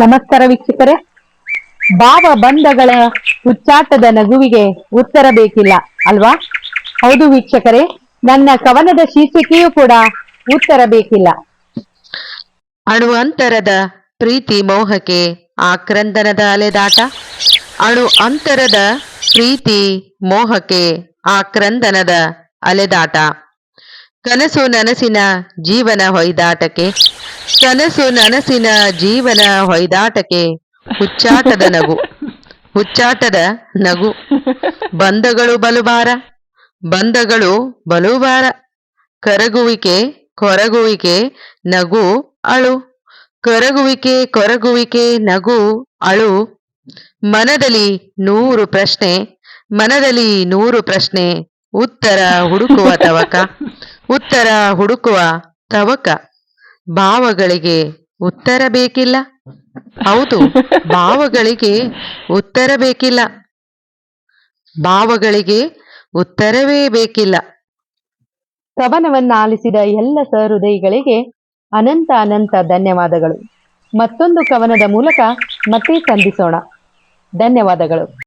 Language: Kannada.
ನಮಸ್ಕಾರ ವೀಕ್ಷಕರೇ. ಭಾವ ಬಂಧಗಳ ಹುಚ್ಚಾಟದ ನಗುವಿಗೆ ಉತ್ತರ ಬೇಕಿಲ್ಲ, ಅಲ್ವಾ? ಹೌದು ವೀಕ್ಷಕರೇ, ನನ್ನ ಕವನದ ಶೀರ್ಷಿಕೆಯೂ ಕೂಡ ಉತ್ತರ ಬೇಕಿಲ್ಲ. ಅಣು ಅಂತರದ ಪ್ರೀತಿ ಮೋಹಕ್ಕೆ ಆಕ್ರಂದನದ ಅಲೆದಾಟ. ಅಣು ಅಂತರದ ಪ್ರೀತಿ ಮೋಹಕ್ಕೆ ಆಕ್ರಂದನದ ಅಲೆದಾಟ. ಕನಸು ನನಸಿನ ಜೀವನ ಹೊಯ್ದಾಟಕ್ಕೆ ಕನಸು ನನಸಿನ ಜೀವನ ಹೊಯ್ದಾಟಕ್ಕೆ ಹುಚ್ಚಾಟದ ನಗು. ಹುಚ್ಚಾಟದ ನಗು. ಬಂಧಗಳು ಬಲುಬಾರ. ಬಂಧಗಳು ಬಲುಬಾರ. ಕರಗುವಿಕೆ ಕೊರಗುವಿಕೆ ನಗು ಅಳು. ಕರಗುವಿಕೆ ಕೊರಗುವಿಕೆ ನಗು ಅಳು. ಮನದಲ್ಲಿ ನೂರು ಪ್ರಶ್ನೆ, ಮನದಲ್ಲಿ ನೂರು ಪ್ರಶ್ನೆ, ಉತ್ತರ ಹುಡುಕುವ ತವಕ. ಉತ್ತರ ಹುಡುಕುವ ತವಕ. ಭಾವಗಳಿಗೆ ಉತ್ತರ ಬೇಕಿಲ್ಲ. ಹೌದು, ಭಾವಗಳಿಗೆ ಉತ್ತರ ಬೇಕಿಲ್ಲ. ಭಾವಗಳಿಗೆ ಉತ್ತರವೇ ಬೇಕಿಲ್ಲ. ಕವನವನ್ನ ಆಲಿಸಿದ ಎಲ್ಲ ಸಹೃದಯಿಗಳಿಗೆ ಅನಂತ ಅನಂತ ಧನ್ಯವಾದಗಳು. ಮತ್ತೊಂದು ಕವನದ ಮೂಲಕ ಮತ್ತೆ ಸಂಧಿಸೋಣ. ಧನ್ಯವಾದಗಳು.